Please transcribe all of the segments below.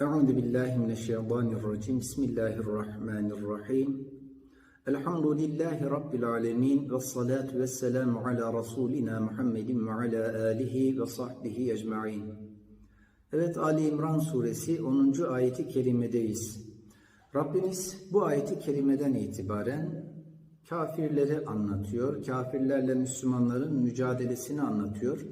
Euzu billahi mineşşeytanirracim. Bismillahirrahmanirrahim. Elhamdülillahi rabbil alamin ve salatu vesselamu ala rasulina Muhammedin ve ala alihi ve sahbihi ecmaîn. Evet Ali İmran suresi 10. ayeti kerimedeyiz. Rabbimiz bu ayeti kerimeden itibaren kafirleri anlatıyor. Kafirlerle Müslümanların mücadelesini anlatıyor.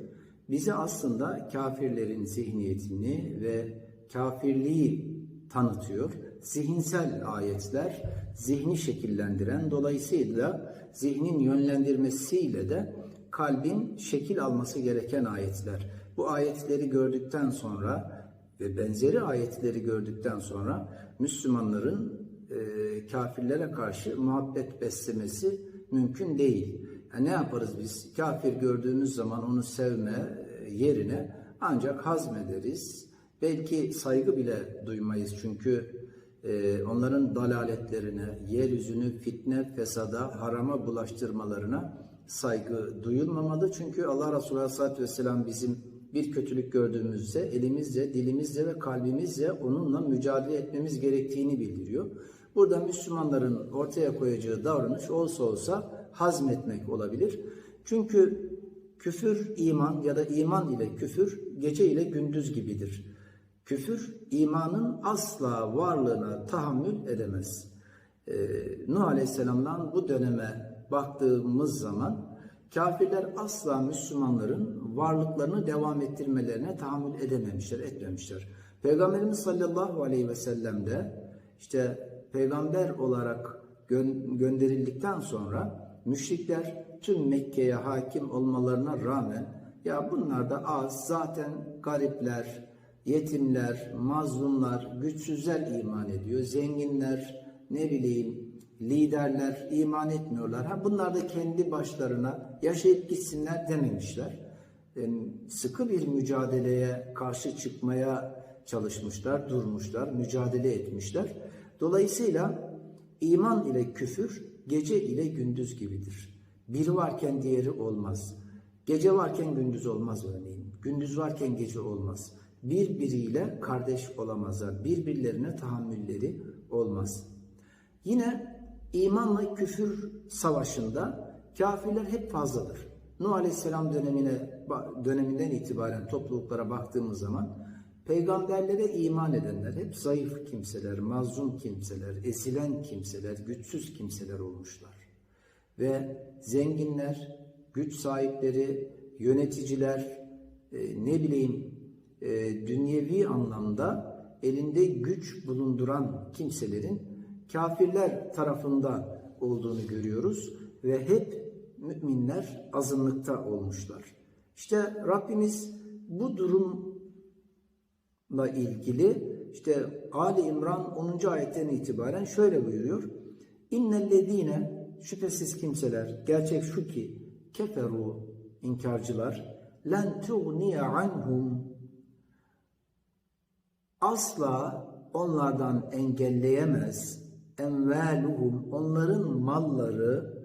Bize aslında kafirlerin zihniyetini ve kafirliği tanıtıyor. Zihinsel ayetler zihni şekillendiren dolayısıyla zihnin yönlendirmesiyle de kalbin şekil alması gereken ayetler. Bu ayetleri gördükten sonra ve benzeri ayetleri gördükten sonra Müslümanların e, kafirlere karşı muhabbet beslemesi mümkün değil. Yani ne yaparız biz? Kafir gördüğümüz zaman onu sevme e, yerine ancak hazmederiz. Belki saygı bile duymayız çünkü e, onların dalaletlerine, yeryüzünü fitne, fesada, harama bulaştırmalarına saygı duyulmamalı. Çünkü Allah Resulü Aleyhisselatü Vesselam bizim bir kötülük gördüğümüzde elimizle, dilimizle ve kalbimizle onunla mücadele etmemiz gerektiğini bildiriyor. Burada Müslümanların ortaya koyacağı davranış olsa olsa hazmetmek olabilir. Çünkü küfür iman ya da iman ile küfür gece ile gündüz gibidir. Küfür imanın asla varlığına tahammül edemez. Ee, Nuh Aleyhisselam'dan bu döneme baktığımız zaman kafirler asla Müslümanların varlıklarını devam ettirmelerine tahammül edememişler, etmemişler. Peygamberimiz sallallahu aleyhi ve sellem de işte peygamber olarak gö- gönderildikten sonra müşrikler tüm Mekke'ye hakim olmalarına rağmen ya bunlar da az zaten garipler, yetimler, mazlumlar, güçsüzler iman ediyor. Zenginler, ne bileyim liderler iman etmiyorlar. Ha bunlar da kendi başlarına yaşayıp gitsinler dememişler. Yani sıkı bir mücadeleye karşı çıkmaya çalışmışlar, durmuşlar, mücadele etmişler. Dolayısıyla iman ile küfür gece ile gündüz gibidir. Biri varken diğeri olmaz. Gece varken gündüz olmaz örneğin. Gündüz varken gece olmaz. Birbiriyle kardeş olamazlar. Birbirlerine tahammülleri olmaz. Yine imanla küfür savaşında kafirler hep fazladır. Nuh Aleyhisselam dönemine döneminden itibaren topluluklara baktığımız zaman peygamberlere iman edenler hep zayıf kimseler, mazlum kimseler, ezilen kimseler, güçsüz kimseler olmuşlar. Ve zenginler, güç sahipleri, yöneticiler, e, ne bileyim e, dünyevi anlamda elinde güç bulunduran kimselerin kafirler tarafında olduğunu görüyoruz ve hep müminler azınlıkta olmuşlar. İşte Rabbimiz bu durumla ilgili işte Ali İmran 10. ayetten itibaren şöyle buyuruyor. İnnellezine şüphesiz kimseler gerçek şu ki keferu inkarcılar len tuğniye anhum asla onlardan engelleyemez envaluhum onların malları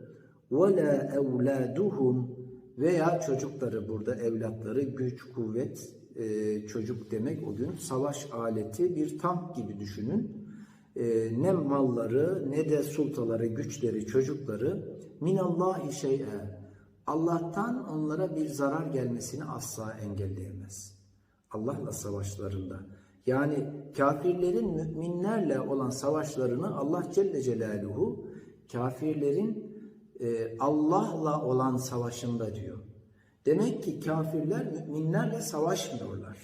ve la evladuhum veya çocukları burada evlatları güç kuvvet e, çocuk demek o gün savaş aleti bir tank gibi düşünün e, ne malları ne de sultaları güçleri çocukları minallahi şey'e Allah'tan onlara bir zarar gelmesini asla engelleyemez. Allah'la savaşlarında. Yani kafirlerin müminlerle olan savaşlarını Allah Celle Celaluhu kafirlerin e, Allah'la olan savaşında diyor. Demek ki kafirler müminlerle savaşmıyorlar.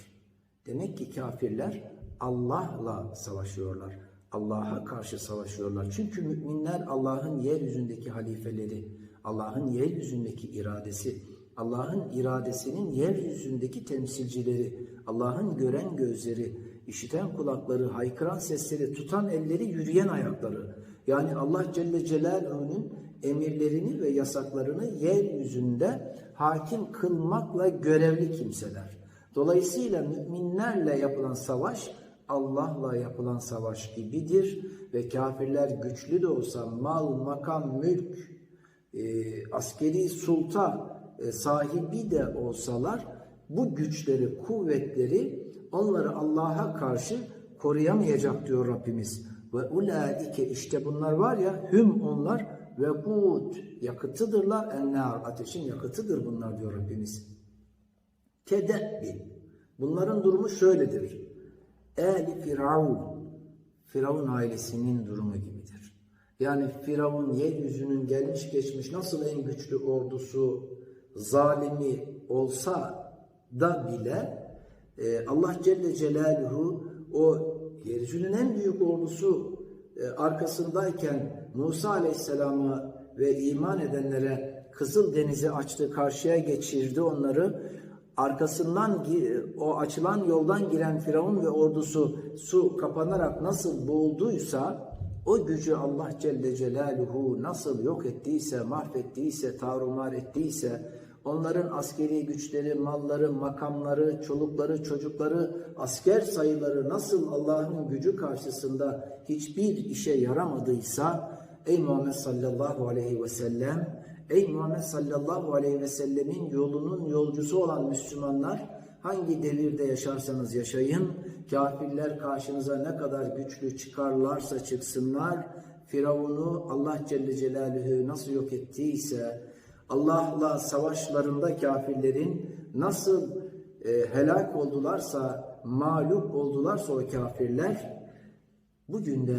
Demek ki kafirler Allah'la savaşıyorlar. Allah'a karşı savaşıyorlar. Çünkü müminler Allah'ın yeryüzündeki halifeleri, Allah'ın yeryüzündeki iradesi, Allah'ın iradesinin yeryüzündeki temsilcileri, Allah'ın gören gözleri, işiten kulakları, haykıran sesleri, tutan elleri, yürüyen ayakları. Yani Allah Celle Celaluhu'nun emirlerini ve yasaklarını yeryüzünde hakim kılmakla görevli kimseler. Dolayısıyla müminlerle yapılan savaş Allah'la yapılan savaş gibidir ve kafirler güçlü de olsa mal, makam, mülk, e, askeri sulta sahibi de olsalar bu güçleri, kuvvetleri onları Allah'a karşı koruyamayacak diyor Rabbimiz. Ve ulaike işte bunlar var ya hüm onlar ve kut yakıtıdırlar ennar ateşin yakıtıdır bunlar diyor Rabbimiz. Kedebbi bunların durumu şöyledir. Eli Firavun Firavun ailesinin durumu gibidir. Yani Firavun yeryüzünün gelmiş geçmiş nasıl en güçlü ordusu zalimi olsa da bile e, Allah Celle Celaluhu o yeryüzünün en büyük ordusu e, arkasındayken Musa Aleyhisselam'a ve iman edenlere Kızıl Denizi açtı, karşıya geçirdi onları. Arkasından o açılan yoldan giren Firavun ve ordusu su kapanarak nasıl boğulduysa o gücü Allah Celle Celaluhu nasıl yok ettiyse, mahvettiyse, tarumar ettiyse, onların askeri güçleri, malları, makamları, çolukları, çocukları, asker sayıları nasıl Allah'ın gücü karşısında hiçbir işe yaramadıysa, ey Muhammed sallallahu aleyhi ve sellem, ey Muhammed sallallahu aleyhi ve sellemin yolunun yolcusu olan Müslümanlar, hangi devirde yaşarsanız yaşayın, kafirler karşınıza ne kadar güçlü çıkarlarsa çıksınlar, Firavun'u Allah Celle Celaluhu nasıl yok ettiyse, Allah'la savaşlarında kafirlerin nasıl e, helak oldularsa, mağlup oldularsa o kafirler, bugün de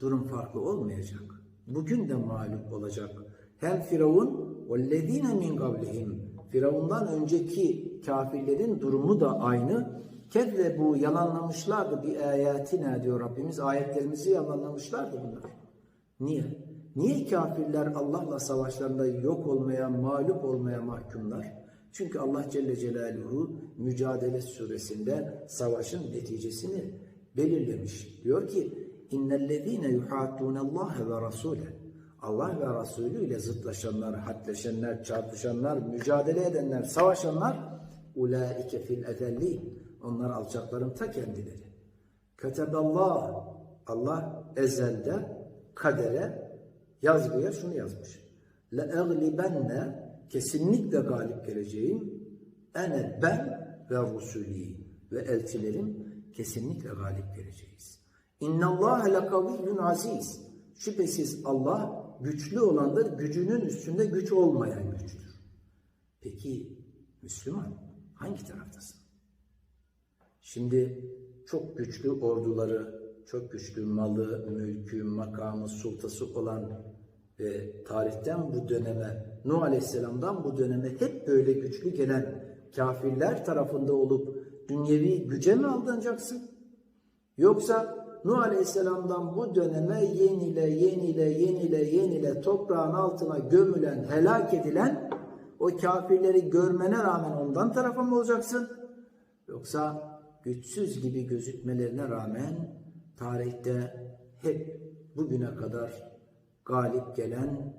durum farklı olmayacak. Bugün de mağlup olacak. Hem Firavun وَالَّذ۪ينَ مِنْ قَبْلِهِمْ Firavundan önceki kafirlerin durumu da aynı. Kedve bu yalanlamışlardı bir ayetine diyor Rabbimiz. Ayetlerimizi yalanlamışlardı bunlar. Niye? Niye kafirler Allah'la savaşlarında yok olmaya, mağlup olmaya mahkumlar? Çünkü Allah Celle Celaluhu Mücadele suresinde savaşın neticesini belirlemiş. Diyor ki İnnellezîne yuhâttûnallâhe ve rasûle Allah ve Resulü ile zıtlaşanlar, hadleşenler, çarpışanlar, mücadele edenler, savaşanlar ulaike fil ezelli. Onlar alçakların ta kendileri. Keteballah Allah ezelde kadere yazgıya şunu yazmış. Le eglibenne kesinlikle galip geleceğim. Ene ben ve rusulî ve elçilerim kesinlikle galip geleceğiz. İnnallâhe lekaviyyun aziz. Şüphesiz Allah güçlü olandır, gücünün üstünde güç olmayan güçtür. Peki Müslüman hangi taraftasın? Şimdi çok güçlü orduları, çok güçlü malı, mülkü, makamı, sultası olan ve tarihten bu döneme, Nuh Aleyhisselam'dan bu döneme hep böyle güçlü gelen kafirler tarafında olup dünyevi güce mi aldanacaksın? Yoksa Nuh Aleyhisselam'dan bu döneme yenile, yenile, yenile, yenile toprağın altına gömülen, helak edilen o kafirleri görmene rağmen ondan tarafa mı olacaksın? Yoksa güçsüz gibi gözükmelerine rağmen tarihte hep bugüne kadar galip gelen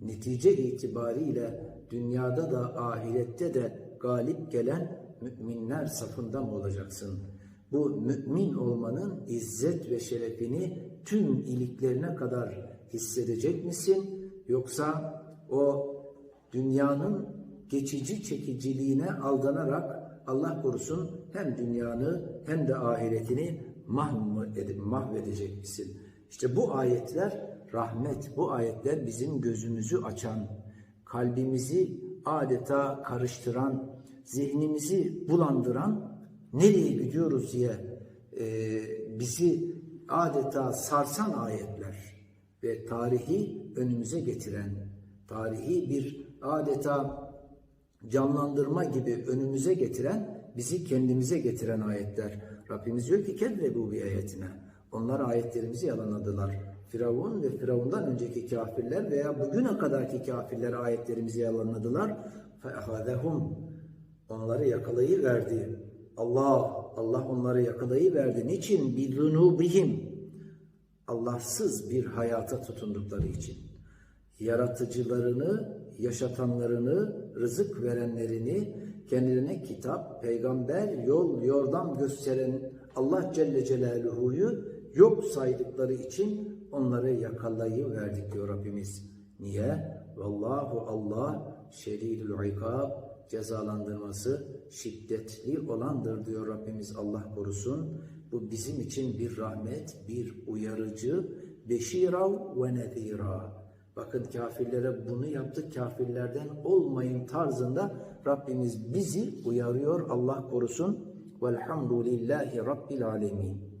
netice itibariyle dünyada da ahirette de galip gelen müminler safında mı olacaksın? Bu mümin olmanın izzet ve şerefini tüm iliklerine kadar hissedecek misin? Yoksa o dünyanın geçici çekiciliğine aldanarak Allah korusun hem dünyanı hem de ahiretini mahvedecek misin? İşte bu ayetler rahmet, bu ayetler bizim gözümüzü açan, kalbimizi adeta karıştıran, zihnimizi bulandıran, nereye gidiyoruz diye e, bizi adeta sarsan ayetler ve tarihi önümüze getiren, tarihi bir adeta canlandırma gibi önümüze getiren, bizi kendimize getiren ayetler. Rabbimiz diyor ki kezzebu bi ayetine. Onlar ayetlerimizi yalanladılar. Firavun ve Firavundan önceki kafirler veya bugüne kadarki kafirler ayetlerimizi yalanladılar. Fehadehum onları yakalayıverdi. Allah Allah onları yakalayıverdi. Niçin? Bir zunubihim. Allahsız bir hayata tutundukları için. Yaratıcılarını, yaşatanlarını, rızık verenlerini, kendilerine kitap, peygamber, yol, yordam gösteren Allah Celle Celaluhu'yu yok saydıkları için onları yakalayıverdik diyor Rabbimiz. Niye? Vallahu Allah şeridül ikab cezalandırması şiddetli olandır diyor Rabbimiz Allah korusun. Bu bizim için bir rahmet, bir uyarıcı, beşira ve nezira. Bakın kafirlere bunu yaptık, kafirlerden olmayın tarzında Rabbimiz bizi uyarıyor. Allah korusun. Velhamdülillahi Rabbil alemin.